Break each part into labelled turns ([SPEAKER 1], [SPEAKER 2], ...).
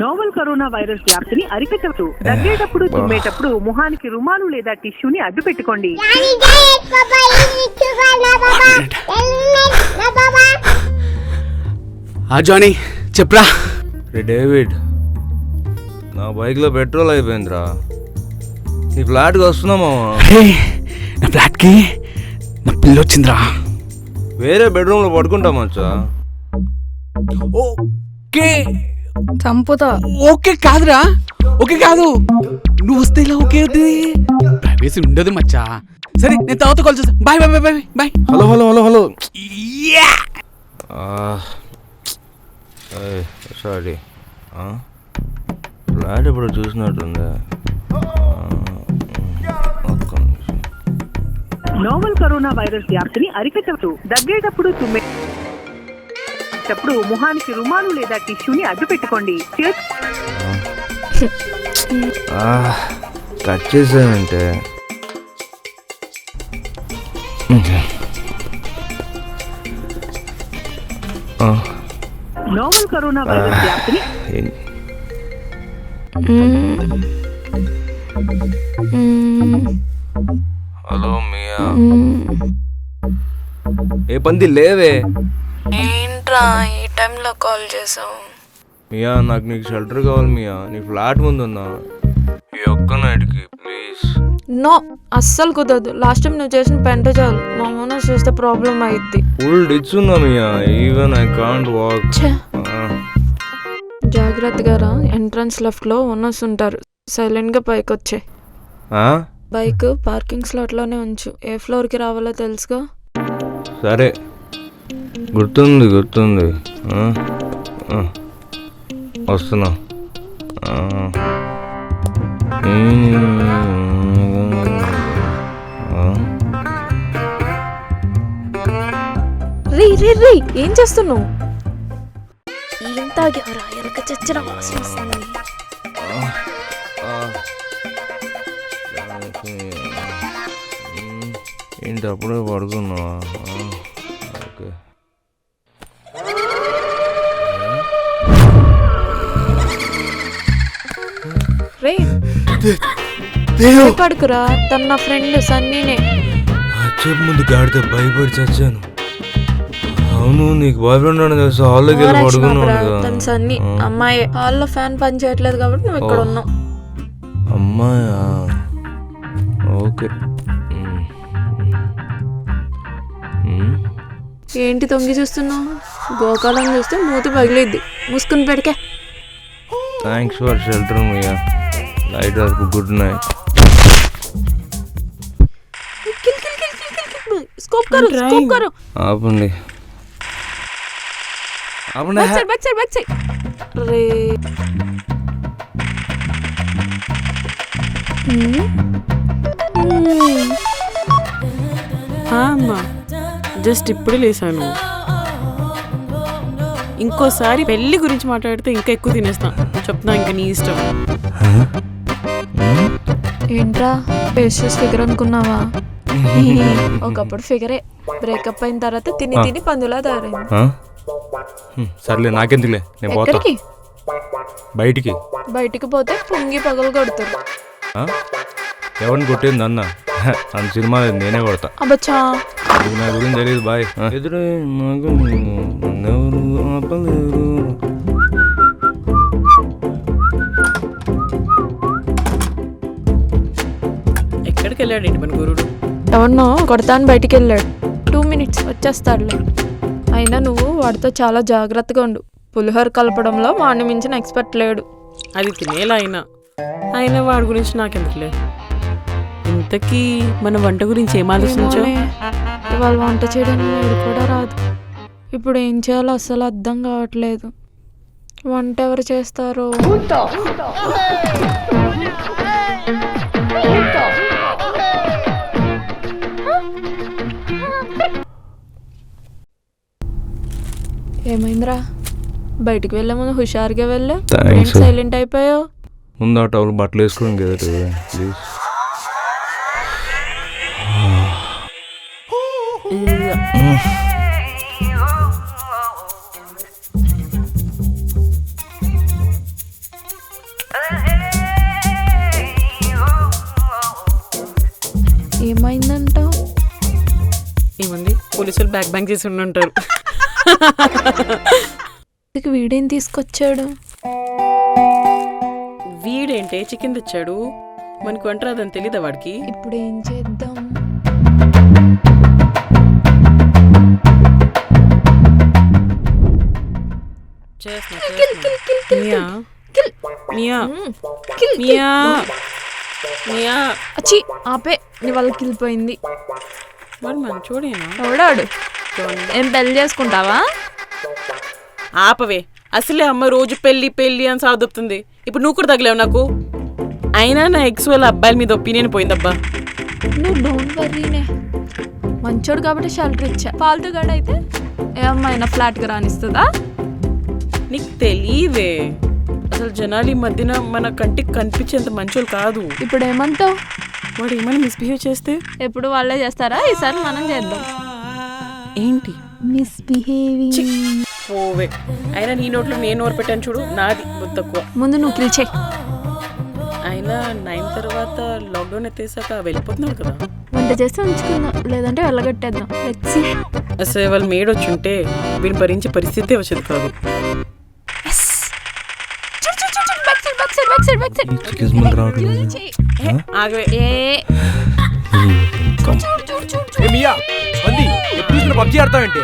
[SPEAKER 1] Novel corona virus వ్యాప్తిని అరికట్టవచ్చు దగ్గేటప్పుడు తుమ్మేటప్పుడు ముఖానికి రుమాలు లేదా టిష్యూని అడ్డు పెట్టుకోండి
[SPEAKER 2] ఆ జానీ చెప్పరా.
[SPEAKER 3] రే డేవిడ్. నా బైక్లో పెట్రోల్ అయిపోయిందిరా. నీ ఫ్లాట్కి వస్తున్నా మావా
[SPEAKER 2] హే నా ఫ్లాట్కి? నా పిల్ల వచ్చిందిరా.
[SPEAKER 3] వేరే బెడ్రూమ్లో పడుకుంటా మచ్చా
[SPEAKER 2] ఓకే.
[SPEAKER 4] చంపుతా.
[SPEAKER 2] ఓకే కాదురా. ఓకే కాదు. నువ్వు వస్తే ఇలా ఓకే అవుతుంది ప్రైవేసీ ఉండదు మచ్చా. సరే నేను తర్వాత కాల్ చేస్తా. Bye bye bye bye bye
[SPEAKER 3] hello hello hello hello. Sorry flat ఎప్పుడు చూసినట్టుందా.
[SPEAKER 1] నోవల్ కరోనా వైరస్ వ్యాప్తిని అరికట్టవచ్చు దగ్గేటప్పుడు తుమ్మేటప్పుడు ముఖానికి రుమాలు లేదా టిష్యూని అడ్డు పెట్టుకోండి
[SPEAKER 3] కట్ చేసానంటే.
[SPEAKER 1] నోవల్ కరోనా వైరస్ వ్యాప్తిని
[SPEAKER 3] హలో మియా ఏ పంది లేవే
[SPEAKER 4] ఏంట్రా ఈ టైంలో కాల్ చేసావు?
[SPEAKER 3] మియా నాకు నీకు షెల్టర్ కావాలి మియా. నీ ఫ్లాట్ ముందు ఉన్నా ఈ ఒక్క నైట్కి ప్లీజ్.
[SPEAKER 4] నో అస్సలు కుదరదు. లాస్ట్ టైం నువ్వు చేసిన పెంట చాలు. మా ఓనర్ చూస్తే ప్రాబ్లం అయింది
[SPEAKER 3] ఫుల్ డిచ్ ఉన్నా మియా. ఈవెన్ ఐ కాంట్ వాక్
[SPEAKER 4] జాగ్రత్తగా రా ఎంట్రన్స్ లెఫ్ట్లో ఓనర్స్ ఉంటారు. సైలెంట్గా పైకి వచ్చే. బైక్ పార్కింగ్ స్లాట్లోనే ఉంచు. ఏ ఫ్లోర్కి రావాలో తెలుసుగా?
[SPEAKER 3] సరే. గుర్తుంది గుర్తుంది. వస్తున్నా. ఆ. ఆ.
[SPEAKER 4] రీ రీ రీ ఏం చేస్తున్నావు? తాగావరా ఎనక చచ్చిన వాసన వస్తుంది
[SPEAKER 3] ఆ. ఏంటి అప్పుడే పడుకున్నావా ఓకే
[SPEAKER 4] రే పడుకురా తన ఫ్రెండ్ సన్నీనే
[SPEAKER 3] చెప్పు ముందు గాడితో భయపడి చచ్చాను అవును నీకు బాయ్ ఫ్రెండ్ అని తెలుసు హాల్లోకి వెళ్ళి పడుకున్నాను
[SPEAKER 4] సన్నీ అమ్మాయి. హాల్లో ఫ్యాన్ పని చేయట్లేదు కాబట్టి నువ్వు ఇక్కడ. ఉన్నావు.
[SPEAKER 3] అమ్మాయా? ఓకే.
[SPEAKER 4] ఏంటి తొంగి చూస్తున్నావు? గోకాలం చూస్తే మూతి పగిలిద్ది. మూసుకుని పెడికే.
[SPEAKER 3] థ్యాంక్స్ ఫర్ షెల్టర్ మియా నైట్ వరకు గుడ్ నైట్
[SPEAKER 4] స్కోప్ కరు స్కోప్ కరు.
[SPEAKER 3] ఆపండి.
[SPEAKER 4] సైడ్ బ్యాక్ సైడ్ రే.
[SPEAKER 5] అమ్మా. జస్ట్ ఇప్పుడే లేసాను. ఇంకోసారి పెళ్ళి గురించి మాట్లాడితే ఇంకా ఎక్కువ తినేస్తా. చెప్తున్నా ఇంకా నీ ఇష్టం.
[SPEAKER 4] ఏంట్రా పేషెస్ ఫిగర్ అనుకున్నావా? ఒకప్పుడు ఫిగరే. బ్రేకప్ అయిన తర్వాత తిని తిని పందులా?
[SPEAKER 3] హ్మ్, సర్లే నాకెందుకులే? నేను పోతా.
[SPEAKER 4] ఎక్కడికి?
[SPEAKER 3] బయటికి.
[SPEAKER 4] బయటికి పోతే పొంగి పగలు కొడతారు
[SPEAKER 3] ఆ? ఎవరిని కొట్టింది అన్న అంత సినిమా లేదు, నేనే కొడతా.
[SPEAKER 4] అబ్బచ్చా.
[SPEAKER 3] ఇది నా గురించి తెలియదు బాయ్. ఎదురు నాకు నన్నెవరు ఆపలేరు?
[SPEAKER 5] ఎక్కడికి వెళ్ళాడండి మన గురుడు?
[SPEAKER 4] ఎవరినో కొడతాను బయటికి వెళ్ళాడు. టూ మినిట్స్ వచ్చేస్తాడులే. అయినా నువ్వు వాడితో చాలా జాగ్రత్తగా ఉండు. పులిహోర కలపడంలో వాడిని మించిన ఎక్స్పర్ట్ లేడు.
[SPEAKER 5] అది తినేలా అయినా. అయినా వాడి గురించి నాకెందుకులే? ఇంతకీ మన వంట గురించి ఏం ఆలోచించావు?
[SPEAKER 4] ఇవాళ వంట చేయడానికి వీడు కూడా రాదు. ఇప్పుడు ఏం చేయాలో అస్సలు అర్థం కావట్లేదు. వంట ఎవరు చేస్తారో? ఏమైందిరా? బయటికి వెళ్ళే ముందు హుషారుగా వెళ్ళు.
[SPEAKER 3] Thanks.
[SPEAKER 4] సైలెంట్ అయిపోయావు.
[SPEAKER 3] ముందు ఆ టౌల్ బట్టలు వేసుకోండి కదా ప్లీజ్
[SPEAKER 4] ఏమైందంటావు?
[SPEAKER 5] ఏముంది? పోలీసులు బ్యాక్ బ్యాంక్ చేసి ఉండి ఉంటారు
[SPEAKER 4] వీడేం తీసుకొచ్చాడు?
[SPEAKER 5] వీడేంటే చికెన్ తెచ్చాడు? మనకు వంట రాదని తెలీదా వాడికి?
[SPEAKER 4] ఇప్పుడు ఏం చేద్దాం.
[SPEAKER 5] మియా. మియా. మియా. మియా.
[SPEAKER 4] అచ్చి ఆపే. నీ వాళ్ళకి వెళ్ళిపోయింది ఎవడాడు? ఏం పెళ్ళి చేసుకుంటావా?
[SPEAKER 5] ఆపవే. అసలే అమ్మ రోజు పెళ్ళి పెళ్ళి అని సాగుతుంది ఇప్పుడు నువ్వు కూడా తగిలేవు నాకు. అయినా నా ఎక్స్ వాళ్ళ అబ్బాయిల మీద ఒపీనియన్ పోయిందబ్బా.
[SPEAKER 4] నువ్వు డోంట్ వర్రీనే మంచోడు కాబట్టి షెల్టర్ ఇచ్చా. ఫాల్తూ గడ అయితే ఏ అమ్మాయినా ఫ్లాట్గా రానిస్తుందా?
[SPEAKER 5] నీకు తెలియదే. అసలు జనాలు ఈ మధ్యన మన కంటికి కనిపించేంత మంచోళ్ళు కాదు.
[SPEAKER 4] ఇప్పుడు ఏమంటావు
[SPEAKER 5] వాడు ఏమైనా మిస్బిహేవ్ చేస్తే?
[SPEAKER 4] ఎప్పుడు వాళ్ళే చేస్తారా? ఈసారి మనం చేద్దాం.
[SPEAKER 5] ఏంటి?
[SPEAKER 4] మిస్బిహేవింగ్.
[SPEAKER 5] పోవే అయినా నీ నోట్లో నేను నోరు పెట్టాను చూడు నాది తక్కువ
[SPEAKER 4] ముందు నువ్వు పిలిచే
[SPEAKER 5] అయినా నైన్ తర్వాత లాక్డౌన్ ఎత్తేసాక వెళ్ళిపోతున్నావు కదా.
[SPEAKER 4] వంట చేస్తే ఉంచుకుందాం లేదంటే వెళ్ళగట్టేద్దాం. లెట్స్
[SPEAKER 5] అసలు వాళ్ళు మేడ్ వచ్చి ఉంటే వీడిని భరించే పరిస్థితే వచ్చేది కాదు. ఆగవే.
[SPEAKER 4] ఏ
[SPEAKER 3] మియా? మంది ఎప్పుడు పబ్జీ ఆడతావేంటి?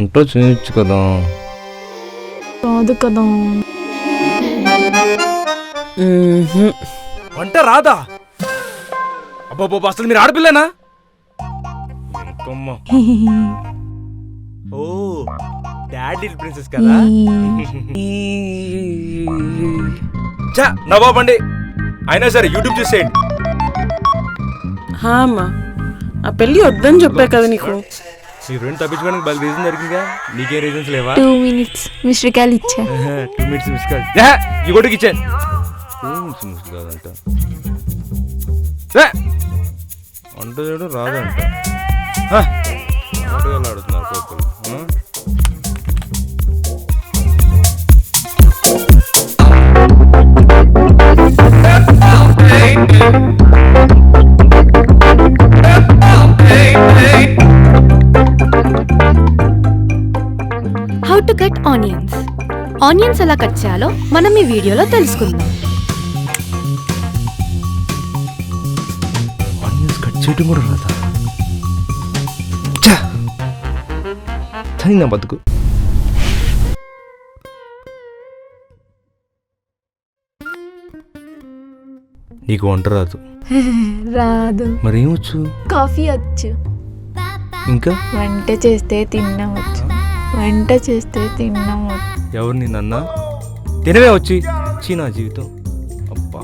[SPEAKER 3] ఇంట్లో చేయొచ్చు కదా.
[SPEAKER 4] కాదు కదా.
[SPEAKER 3] వంట రాదా? అబ్బాబో అసలు మీరు ఆడపిల్లనా? ఇంకమ్మ. ఓ డాడీ ప్రిన్సెస్ కదా? చా నవాబండి అయినా సరే యూట్యూబ్ చూసేయండి.
[SPEAKER 5] అమ్మా. ఆ పెళ్ళి వద్దని చెప్పా కదా నీకు.
[SPEAKER 3] మీ ఫ్రెండ్ తప్పించుకోవడానికి బాగా రీజన్ జరిగిందిగా నీకే రీజన్స్ లేవా?
[SPEAKER 4] టూ మినిట్స్ మిస్టేకాలు ఇచ్చా.
[SPEAKER 3] టూ మినిట్స్ మిస్ కూడా ఇచ్చాను టూ మినిట్స్ మిస్ కాదంట చేయడం రాదంట. ఆడుతున్నారు కోకలు ఆ?
[SPEAKER 6] How to cut onions onions ఎలా కట్ చేయాలో మనం ఈ వీడియోలో తెలుసుకుందాం.
[SPEAKER 3] ఆనియన్స్ కట్ చేయడం కూడా రాదా? చని నా బతుకు. నీకు వంట రాదు.
[SPEAKER 4] రాదు.
[SPEAKER 3] మరి ఏమొచ్చు
[SPEAKER 4] కాఫీ వచ్చు
[SPEAKER 3] ఇంకా?
[SPEAKER 4] వంట చేస్తే తినవచ్చు. వంట చేస్తే తినవచ్చు.
[SPEAKER 3] ఎవరిని నన్నా? తినవే వచ్చి. చీ నా జీవితం. అబ్బా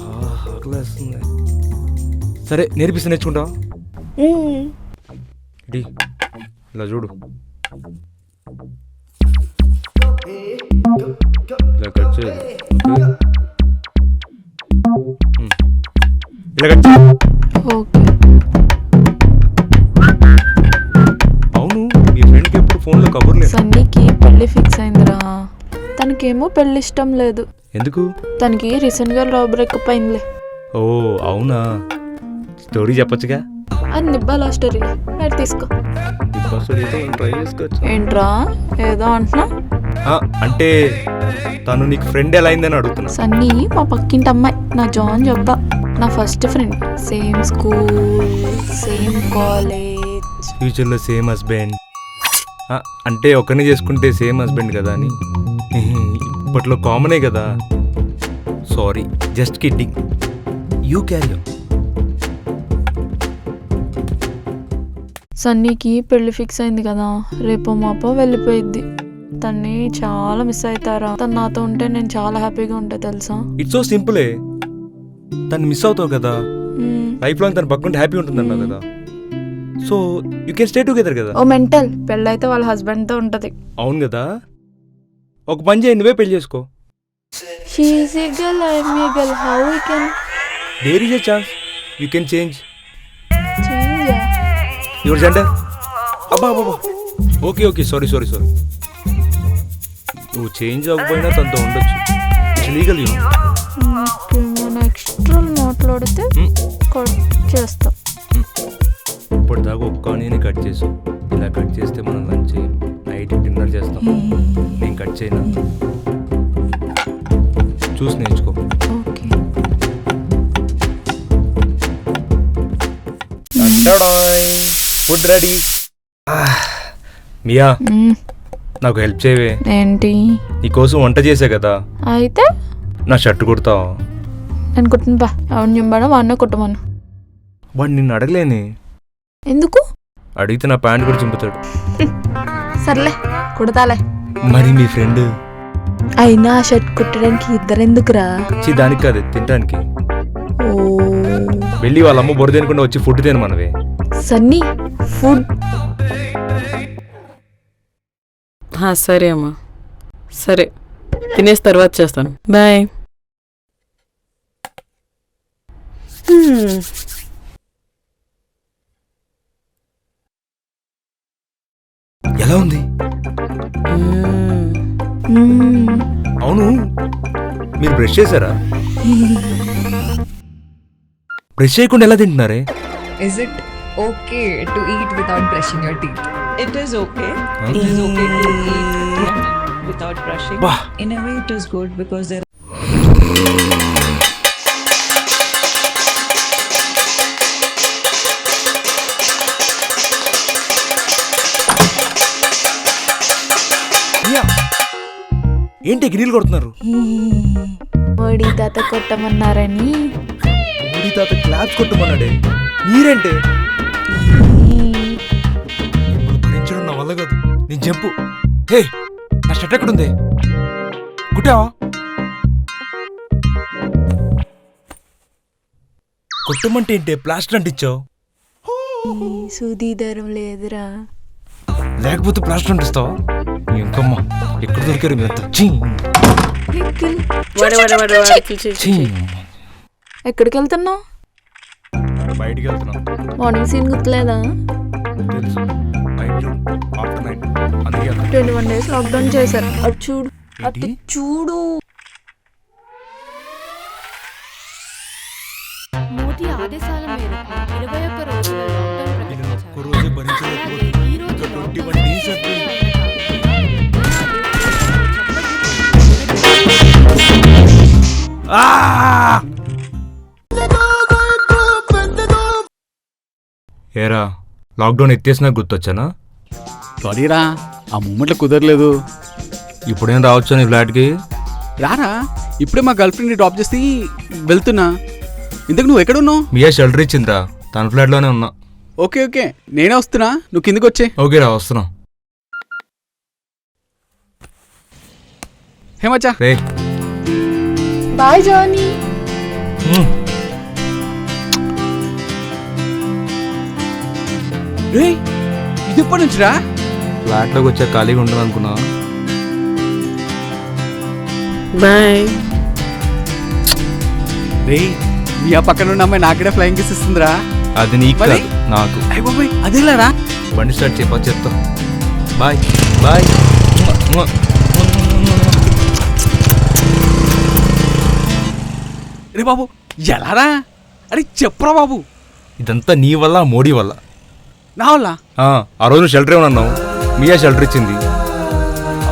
[SPEAKER 3] ఆకలేస్తుంది. సరే నేర్పిస్తే నేర్చుకుంటావా? ఇడి ఇలా చూడు. ఇలా కట్ చేయాలి ఓకే? ఉమ్. ఇలా కట్ చేయి.
[SPEAKER 4] ఓకే.
[SPEAKER 3] అవును మీ ఫ్రెండ్కి ఎప్పుడు ఫోన్లో కబుర్ లేదు
[SPEAKER 4] సన్నీకి పెళ్ళి ఫిక్స్ అయిందిరా. తనకేమో పెళ్ళి ఇష్టం లేదు.
[SPEAKER 3] ఎందుకు?
[SPEAKER 4] తనకి రీసెంట్గా లవ్ బ్రేకప్ అయిందిలే.
[SPEAKER 3] ఓ అవునా? స్టోరీ చెప్పొచ్చుగా?
[SPEAKER 4] అది నిబ్బాల స్టోరీలో అది తీసుకో. ఏంట్రా? ఏదో అంటున్నా.
[SPEAKER 3] అంటే తను నీకు ఫ్రెండ్ ఎలా అయిందని అడుగుతున్నా.
[SPEAKER 4] సన్నీ మా పక్కింటి అమ్మాయి నా జాన్ చెప్పా నా first friend same school same college
[SPEAKER 3] ఫ్యూచర్లో సేమ్ హస్బెండ్ అంటే ఒకరిని చేసుకుంటే సేమ్ హస్బెండ్ కదా అని. ఇప్పట్లో కామనే కదా. Sorry just kidding you carry
[SPEAKER 4] సన్నీకి పెళ్ళి ఫిక్స్ అయింది కదా. రేపో మాపో వెళ్ళిపోయిద్ది. తన్ని చాలా మిస్ అవుతారా? తను నాతో ఉంటే నేను చాలా హ్యాపీగా ఉంటా తెలుసా?
[SPEAKER 3] ఇట్స్ సో సింపులే తను మిస్ అవుతావు కదా. లైఫ్ లాంగ్ తన పక్కన హ్యాపీ ఉంటుందన్నావు కదా. So you can stay together కదా.
[SPEAKER 4] ఓ మెంటల్ పెళ్ళైతే వాళ్ళ హస్బెండ్తో ఉంటుంది.
[SPEAKER 3] అవును కదా. ఒక పని చేయి నువ్వే పెళ్ళి చేసుకో.
[SPEAKER 4] She's a girl I me girl how we can
[SPEAKER 3] there is a chance you can change
[SPEAKER 4] change
[SPEAKER 3] your gender అబ్బా అబ్బా okay okay sorry sorry sorry నువ్వు చేంజ్ అవ్వకపోయినా తనతో ఉండొచ్చు. ఇట్స్ లీగల్ యూ
[SPEAKER 4] ఎక్స్ట్రా మాట్లాడితే కట్ చేస్తా.
[SPEAKER 3] ఇప్పటిదాకా ఒక్క నేను కట్ చేసావు ఇలా కట్ చేస్తే మనం లంచ్ నైట్ డిన్నర్ చేస్తాం. నేను కట్ చేయను? చూసి నేర్చుకో.
[SPEAKER 4] ఓకే
[SPEAKER 3] ఫుడ్ రెడీ మియా. నాకు హెల్ప్ చేయవే.
[SPEAKER 4] ఏంటి?
[SPEAKER 3] నీకోసం వంట చేసా కదా.
[SPEAKER 4] అయితే?
[SPEAKER 3] నా షర్ట్ కుడతావా?
[SPEAKER 4] నేను కుట్టిన బా అవును నింబడం వాడినే కుట్టమను.
[SPEAKER 3] వాడు నిన్ను అడగలేని.
[SPEAKER 4] ఎందుకు?
[SPEAKER 3] అడిగితే నా ప్యాంట్ కూడా చింపుతాడు.
[SPEAKER 4] సర్లే కుడతాలే.
[SPEAKER 3] మరి మీ ఫ్రెండ్?
[SPEAKER 4] అయినా ఆ షర్ట్ కుట్టడానికి ఇద్దరెందుకురా?
[SPEAKER 3] చీ దానికి కాదు తినడానికి.
[SPEAKER 4] ఓ.
[SPEAKER 3] వెళ్ళి వాళ్ళ అమ్మ బొర తినకుండా వచ్చి ఫుడ్ తిను మనవే
[SPEAKER 4] సన్నీ ఫుడ్.
[SPEAKER 5] సరే అమ్మా. సరే తినేసి తర్వాత చేస్తాను. బాయ్.
[SPEAKER 3] ఎలా ఉంది. అవును. మీరు బ్రష్ చేశారా? బ్రష్ చేయకుండా ఎలా తింటున్నారే?
[SPEAKER 7] It okay to eat without brushing your teeth?
[SPEAKER 8] It is okay.
[SPEAKER 3] Huh?
[SPEAKER 8] It is okay to eat without brushing. In a way, it is good because there
[SPEAKER 3] ఏంటి గిన్నెలు కొడుతున్నారు
[SPEAKER 4] మోడీ తాత కొట్టమన్నారని
[SPEAKER 3] మోడీ తాత క్లాప్స్ కొట్టమన్నాడే మీరేంటే నేను చెప్పు హే నా షర్ట్ ఎక్కడుంది? కుట్టావా? కొట్టమంటే ఏంటే ప్లాస్టర్ అంటించావు?
[SPEAKER 4] సూది దారం లేదురా.
[SPEAKER 3] లేకపోతే ప్లాస్టర్ అంటిస్తావా? ఇంకమ్మా ఎక్కడ దొరికారు మీరంతా ఛీ!
[SPEAKER 4] ఎక్కడికి వెళ్తున్నావు
[SPEAKER 3] బయటికి వెళ్తున్నాం.
[SPEAKER 4] మార్నింగ్ సీన్ గుర్తులేదా?
[SPEAKER 3] నైట్ చూడు ఆఫ్టర్ నైట్ అందుకే వెళ్తున్నాం.
[SPEAKER 4] ట్వంటీ వన్ డేస్ లాక్డౌన్ చేశారు అటు చూడు? చూడు
[SPEAKER 6] మోదీ ఆదేశాల మేరకు ఇరవై ఒక్క రోజుల లాక్డౌన్
[SPEAKER 3] వీళ్ళని ఒక్క
[SPEAKER 6] ప్రకటించారు.
[SPEAKER 3] రోజే భరించలేకపోతే
[SPEAKER 6] అలాగే ఈ రోజు
[SPEAKER 3] ఇంకా
[SPEAKER 6] లాక్డౌన్
[SPEAKER 3] 21 days అయిపోయింది. ఏరా లాక్డౌన్ ఎత్తేసినా గుర్తొచ్చానా?
[SPEAKER 2] సారీ రా ఆ మూమెంట్లో కుదరలేదు.
[SPEAKER 3] ఇప్పుడేం రావచ్చు నీ ఫ్లాట్కి?
[SPEAKER 2] రారా ఇప్పుడే మా గర్ల్ ఫ్రెండ్ని డ్రాప్ చేసి వెళ్తున్నా. ఇంతకు నువ్వు ఎక్కడ ఉన్నావు?
[SPEAKER 3] మియా షెల్టర్ ఇచ్చిందా? తన ఫ్లాట్లోనే ఉన్నా.
[SPEAKER 2] Okay okay. నేనే వస్తున్నా. నువ్వు కిందకి వచ్చే.
[SPEAKER 3] ఓకే రా వస్తున్నాం.
[SPEAKER 2] హే మచ్చా.
[SPEAKER 3] రే
[SPEAKER 4] బాయ్ జానీ.
[SPEAKER 2] రే ఇది ఎప్పటి నుంచిరా?
[SPEAKER 3] ఫ్లాట్లోకి వచ్చా ఖాళీగా ఉండదు అనుకున్నా.
[SPEAKER 5] బాయ్.
[SPEAKER 2] రే మీ ఆ పక్కన ఉన్న అమ్మాయి నాకడే ఫ్లయింగ్ కిస్ ఇస్తుందిరా.
[SPEAKER 3] అది నీకు
[SPEAKER 2] మరి?
[SPEAKER 3] కాదు, నాకు.
[SPEAKER 2] అయ్య బాబాయ్ అదేలారా
[SPEAKER 3] బండి స్టార్ట్ చెప్పా చెప్తా. Bye bye.
[SPEAKER 2] రే బాబు ఎలారా? అరే చెప్పురా బాబు.
[SPEAKER 3] ఇదంతా నీ వల్ల మోడీ వల్ల.
[SPEAKER 2] నా వల్ల
[SPEAKER 3] ఆ, ఆ రోజు షెల్టర్ ఏమన్నావు మియా షెల్టర్ ఇచ్చింది.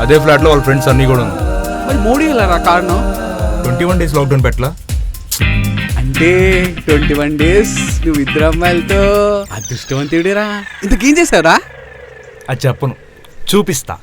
[SPEAKER 3] అదే ఫ్లాట్లో వాళ్ళ ఫ్రెండ్స్ అన్నీ కూడా
[SPEAKER 2] మరి మోడీ వెళ్ళారా కారణం
[SPEAKER 3] ట్వంటీ వన్ డేస్ లాక్డౌన్ పెట్టలా?
[SPEAKER 2] అంటే ట్వంటీ వన్ డేస్ నువ్వు ఇద్దరు అమ్మాయిలతో అదృష్టవంతుడిరా. ఇంతకేం చేశారా
[SPEAKER 3] అది చెప్పను. చూపిస్తా.